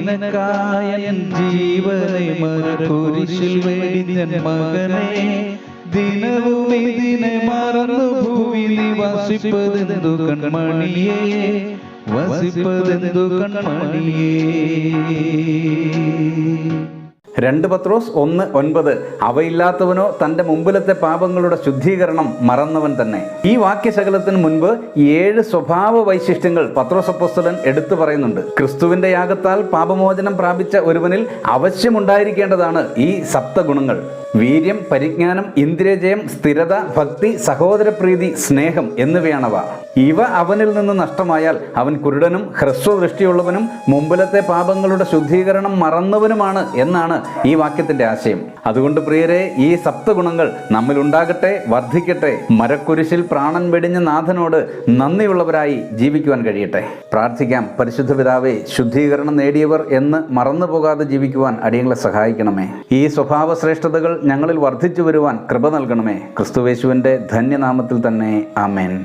നിനക്കായൻ ജീവനെ മരക്കുരിശിൽ വെടിഞ്ഞൻ മകനെ. ദിനവും ഇതിനെ മറന്നു ഭൂവി നീ വസിപ്പതെന്തു കൺമണിയേ? വസിപ്പതെന്തു കൺമണിയേ? രണ്ട് പത്രോസ് ഒന്ന് ഒൻപത്. അവയില്ലാത്തവനോ തന്റെ മുമ്പിലത്തെ പാപങ്ങളുടെ ശുദ്ധീകരണം മറന്നവൻ തന്നെ. ഈ വാക്യശകലത്തിന് മുൻപ് ഏഴ് സ്വഭാവ വൈശിഷ്ട്യങ്ങൾ പത്രോസ് അപ്പോസ്തലൻ എടുത്തു പറയുന്നുണ്ട്. ക്രിസ്തുവിന്റെ യാഗത്താൽ പാപമോചനം പ്രാപിച്ച ഒരുവനിൽ അവശ്യമുണ്ടായിരിക്കേണ്ടതാണ് ഈ സപ്തഗുണങ്ങൾ. വീര്യം പരിജ്ഞാനം ഇന്ദ്രിയജയം സ്ഥിരത ഭക്തി സഹോദരപ്രീതി സ്നേഹം എന്നിവയാണവ. ഇവ അവനിൽ നിന്ന് നഷ്ടമായാൽ അവൻ കുരുടനും ഹ്രസ്വദൃഷ്ടിയുള്ളവനും മുമ്പിലത്തെ പാപങ്ങളുടെ ശുദ്ധീകരണം മറന്നവനുമാണ് എന്നാണ് ഈ വാക്യത്തിന്റെ ആശയം. അതുകൊണ്ട് പ്രിയരെ ഈ സപ്തഗുണങ്ങൾ നമ്മിലുണ്ടാകട്ടെ വർദ്ധിക്കട്ടെ മരക്കുരിശിൽ പ്രാണൻ വെടിഞ്ഞ നാഥനോട് നന്ദിയുള്ളവരായി ജീവിക്കുവാൻ കഴിയട്ടെ. പ്രാർത്ഥിക്കാം പരിശുദ്ധ പിതാവേ ശുദ്ധീകരണം നേടിയവർ എന്ന് മറന്നു പോകാതെ ജീവിക്കുവാൻ അടിയങ്ങളെ സഹായിക്കണമേ. ഈ സ്വഭാവ ശ്രേഷ്ഠതകൾ ഞങ്ങളിൽ വർദ്ധിച്ചു വരുവാൻ കൃപ നൽകണമേ. ക്രിസ്തുവേശുവിന്റെ ധന്യനാമത്തിൽ തന്നെ ആമേൻ.